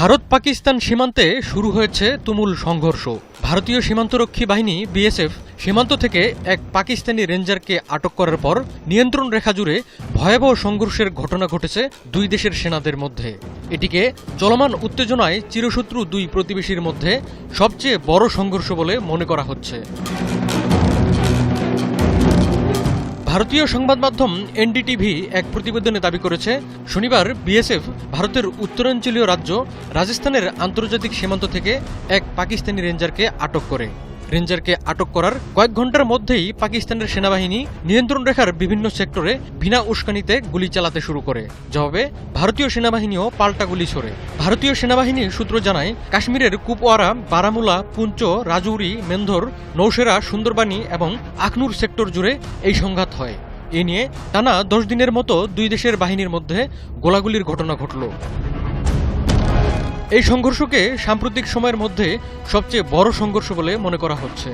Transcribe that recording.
ভারত পাকিস্তান সীমান্তে শুরু হয়েছে তুমুল সংঘর্ষ। ভারতীয় সীমান্তরক্ষী বাহিনী, বিএসএফ, সীমান্ত থেকে এক পাকিস্তানি রেঞ্জারকে আটক করার পর নিয়ন্ত্রণ রেখা জুড়ে ভয়াবহ সংঘর্ষের ঘটনা ঘটেছে দুই দেশের সেনাদের মধ্যে। এটিকে চলমান উত্তেজনায় চিরশত্রু দুই প্রতিবেশীর মধ্যে সবচেয়ে বড় সংঘর্ষ বলে মনে করা হচ্ছে। ভারতীয় সংবাদ মাধ্যম এনডিটিভি এক প্রতিবেদনে দাবি করেছে, শনিবার বিএসএফ, ভারতের উত্তরাঞ্চলীয় রাজ্য, রাজস্থানের আন্তর্জাতিক সীমান্ত থেকে এক পাকিস্তানি রেঞ্জারকে আটক করে। রেঞ্জারকে আটক করার কয়েক ঘণ্টার মধ্যেই পাকিস্তানের সেনাবাহিনী নিয়ন্ত্রণ রেখার বিভিন্ন সেক্টরে বিনা উস্কানিতে গুলি চালাতে শুরু করে। জবাবে, ভারতীয় সেনাবাহিনীও পাল্টা গুলি ছোড়ে। ভারতীয় সেনাবাহিনী সূত্র জানায়, কাশ্মীরের কুপওয়ারা, বারামুলা, পুঞ্চ, রাজৌরি, মেন্ধর, নৌসেরা, সুন্দরবানি এবং আখনুর সেক্টর জুড়ে এই সংঘাত হয়। এ নিয়ে টানা দশ দিনের মতো দুই দেশের বাহিনীর মধ্যে গোলাগুলির ঘটনা ঘটল। এই সংঘর্ষকে সাম্প্রতিক সময়ের মধ্যে সবচেয়ে বড় সংঘর্ষ বলে মনে করা হচ্ছে।